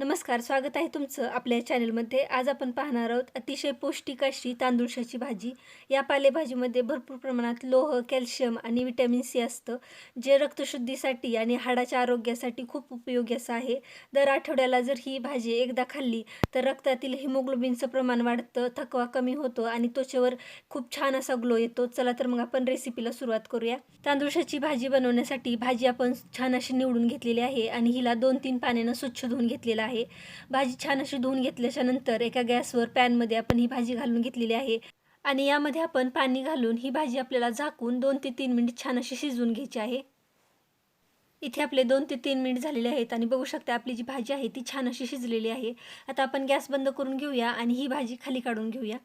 नमस्कार स्वागत आहे तुमचं आपल्या चॅनलमध्ये आज आपण पाहणार आहोत अतिशय पौष्टिक अशी तांदूळशाची भाजी. या पालेभाजीमध्ये भरपूर प्रमाणात लोह कॅल्शियम आणि विटॅमिन सी असतं जे रक्तशुद्धीसाठी आणि हाडाच्या आरोग्यासाठी खूप उपयोगी असं आहे. दर आठवड्याला जर ही भाजी एकदा खाल्ली तर रक्तातील हिमोग्लोबिनचं प्रमाण वाढतं थकवा कमी होतो आणि त्वचेवर खूप छान असा ग्लो येतो. चला तर मग आपण रेसिपीला सुरुवात करूया. तांदूळशाची भाजी बनवण्यासाठी भाजी आपण छान अशी निवडून घेतलेली आहे आणि हिला दोन तीन पाण्यानं स्वच्छ धुवून घेतलेला आहे. भाजी छान अशी धुवून घेतल्याच्या नंतर एका गॅसवर पॅनमध्ये आपण ही भाजी घालून घेतलेली आहे. आणि यामध्ये आपण पाणी घालून ही भाजी आपल्याला झाकून दोन ते तीन मिनिट छान अशी शिजवून घ्यायची आहे. इथे आपले दोन ते तीन मिनिट झालेले आहेत आणि बघू शकता आपली जी भाजी आहे ती छान अशी शिजलेली आहे. आता आपण गॅस बंद करून घेऊया आणि ही भाजी खाली काढून घेऊया.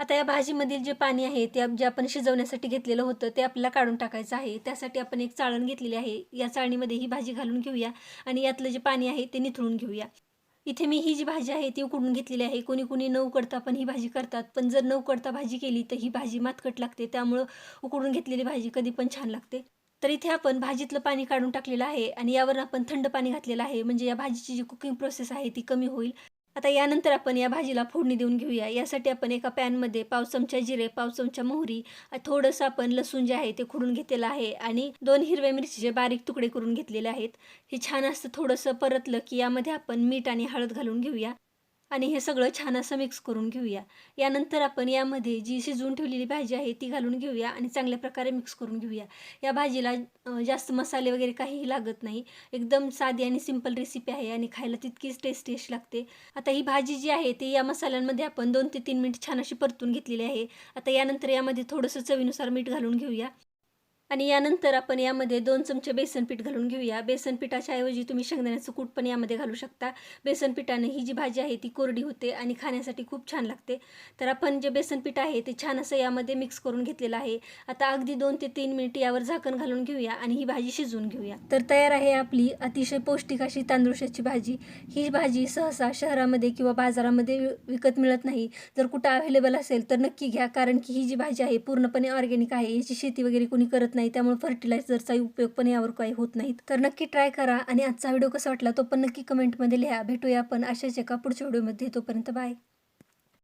आता या भाजीमधील जे पाणी आहे ते जे आपण शिजवण्यासाठी घेतलेलं होतं ते आपल्याला काढून टाकायचं आहे. त्यासाठी आपण एक चाळण घेतलेली आहे. या चाळणीमध्ये ही भाजी घालून घेऊया आणि यातलं जे पाणी आहे ते निथळून घेऊया. इथे मी ही जी भाजी आहे ती उकडून घेतलेली आहे. कोणी कोणी न उकडता पण ही भाजी करतात. पण जर न उकडता भाजी केली तर ही भाजी मातकट लागते. त्यामुळं उकडून घेतलेली भाजी कधी पण छान लागते. तर इथे आपण भाजीतलं पाणी काढून टाकलेलं आहे आणि यावर आपण थंड पाणी घातलेलं आहे. म्हणजे या भाजीची जी कुकिंग प्रोसेस आहे ती कमी होईल. आता यानंतर आपण या भाजीला फोडणी देऊन घेऊया. यासाठी आपण एका पॅनमध्ये पाव चमचा जिरे पाव चमचा मोहरी थोडंसं आपण लसूण जे आहे ते खुडून घेतलेलं आहे आणि दोन हिरव्या मिरचीचे बारीक तुकडे करून घेतलेले आहेत. हे छान असं थोडंसं परतलं की यामध्ये आपण मीठ आणि हळद घालून घेऊया. आणि हे सगळं छान असं मिक्स करून घेऊया. यानंतर आपण यामध्ये जी शिजवून ठेवलेली भाजी आहे ती घालून घेऊया आणि चांगल्या प्रकारे मिक्स करून घेऊया. या भाजीला जास्त मसाले वगैरे काहीही लागत नाही. एकदम साधी आणि सिंपल रेसिपी आहे आणि खायला तितकीच टेस्टी अशी लागते. आता ही भाजी जी आहे ती या मसाल्यांमध्ये आपण दोन ते तीन मिनिट छान अशी परतून घेतलेली आहे. आता यानंतर यामध्ये थोडंसं चवीनुसार मीठ घालून घेऊया. आणि यानंतर आपण यामध्ये दोन चमचे बेसन पीठ घालून घेऊया. बेसन पिठाच्या ऐवजी तुम्ही शेंगदाण्याचं कूट पण यामध्ये घालू शकता. बेसन पिठाने ही जी भाजी आहे ती कोरडी होते आणि खाण्यासाठी खूप छान लागते. तर आपण जे बेसन पीठ आहे ते छान असं यामध्ये मिक्स करून घेतलेलं आहे. आता अगदी दोन ते तीन मिनिट यावर झाकण घालून घेऊया आणि ही भाजी शिजवून घेऊया. तर तयार आहे आपली अतिशय पौष्टिक अशी तांदूळशाची भाजी. ही भाजी सहसा शहरामध्ये किंवा बाजारामध्ये विकत मिळत नाही. जर कुठं अवेलेबल असेल तर नक्की घ्या. कारण की ही जी भाजी आहे पूर्णपणे ऑर्गॅनिक आहे. याची शेती वगैरे कोणी करत नाही त्यामुळे फर्टिलायझरचाही उपयोग पण यावर काही होत नाहीत. तर नक्की ट्राय करा आणि आजचा व्हिडिओ कसा वाटला तो पण नक्की कमेंटमध्ये लिहा. भेटूया आपण अशाच एका पुढच्या व्हिडिओमध्ये तोपर्यंत बाय